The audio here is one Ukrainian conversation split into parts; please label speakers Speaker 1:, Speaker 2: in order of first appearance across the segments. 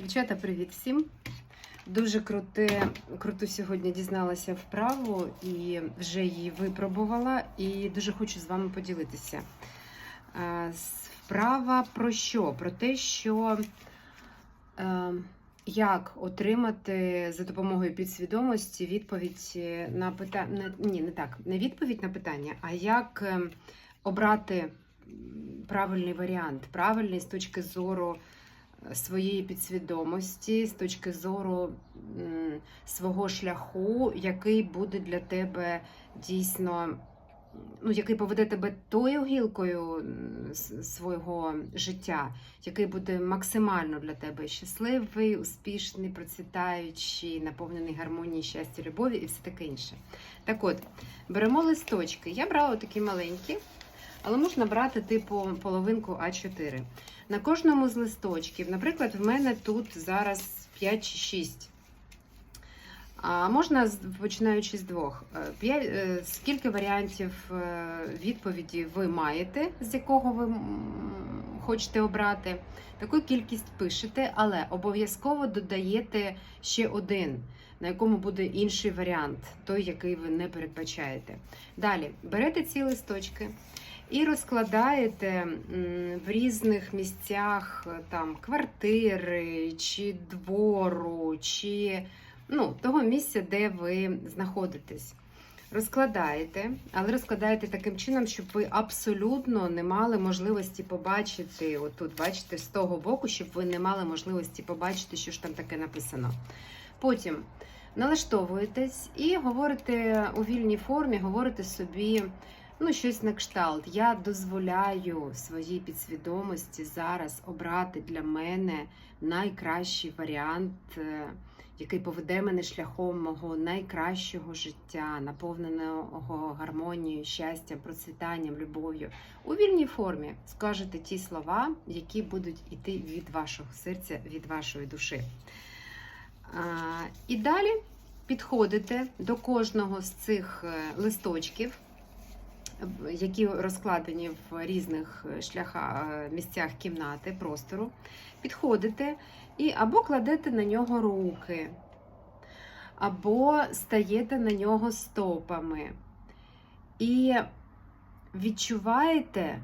Speaker 1: Дівчата, привіт всім! Дуже круте, круту сьогодні дізналася вправу і вже її випробувала, і дуже хочу з вами поділитися. Е, Вправа про що? Про те, що е, як отримати за допомогою підсвідомості відповідь на питання. Ні, не так, не відповідь на питання, а як е, обрати правильний варіант, правильний з точки зору своєї підсвідомості, з точки зору свого шляху, який буде для тебе дійсно, ну, який поведе тебе тою гілкою свого життя, який буде максимально для тебе щасливий, успішний, процвітаючий, наповнений гармонією, щастя, любові і все таке інше. Так от, беремо листочки. Я брала такі маленькі, але можна брати типу половинку А4. На кожному з листочків, наприклад, в мене тут зараз 5 чи 6. А можна, починаючи з двох. Е, е, Скільки варіантів е, відповіді ви маєте, з якого ви хочете обрати? Таку кількість пишете, але обов'язково додаєте ще один, на якому буде інший варіант, той, який ви не передбачаєте. Далі берете ці листочки і розкладаєте в різних місцях е, там квартири чи двору, чи ну, того місця, де ви знаходитесь. Розкладаєте, але розкладаєте таким чином, щоб ви абсолютно не мали можливості побачити, отут, бачите, з того боку, щоб ви не мали можливості побачити, що ж там таке написано. Потім налаштовуєтесь і говорите у вільній формі, говорите собі ну, щось на кшталт. Я дозволяю своїй підсвідомості зараз обрати для мене найкращий варіант, е, який поведе мене шляхом мого найкращого життя, наповненого гармонією, щастям, процвітанням, любов'ю. У вільній формі скажете ті слова, які будуть йти від вашого серця, від вашої душі. А, І далі підходите до кожного з цих е, листочків, які розкладені в різних е, шляхах, е, місцях кімнати, простору. Підходите і або кладете на нього руки, або стаєте на нього стопами. І відчуваєте,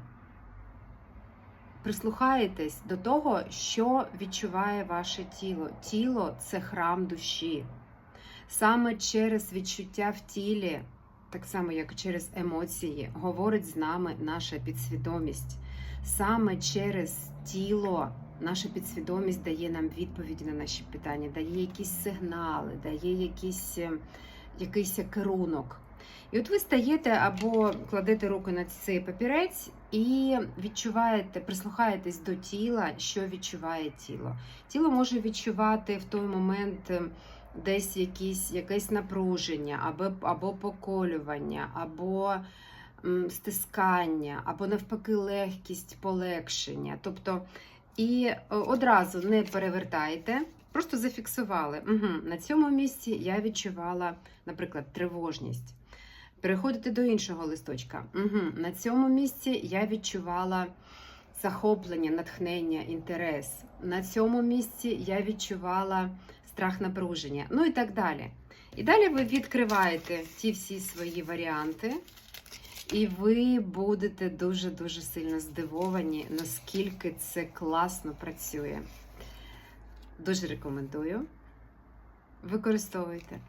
Speaker 1: прислухаєтесь до того, що відчуває ваше тіло. Тіло це храм душі. Саме через відчуття в тілі, так само як через емоції, говорить з нами наша підсвідомість. Саме через тіло наша підсвідомість дає нам відповіді на наші питання, дає якісь сигнали, дає якісь, е, якийсь керунок. І от ви стаєте або кладете руку на цей папірець і відчуваєте, прислухаєтесь до тіла, що відчуває тіло. Тіло може відчувати в той момент е, десь якісь, якесь напруження, або, або поколювання, або м, стискання, або навпаки легкість, полегшення. Тобто, і е, одразу не перевертайте, просто зафіксували. Угу, на цьому місці я відчувала, наприклад, тривожність. Переходите до іншого листочка. Угу, на цьому місці я відчувала захоплення, натхнення, інтерес. На цьому місці я відчувала страх напруження. Ну і так далі. І далі ви відкриваєте ті всі свої варіанти, і ви будете дуже-дуже сильно здивовані, наскільки це класно працює. Дуже рекомендую. Використовуйте.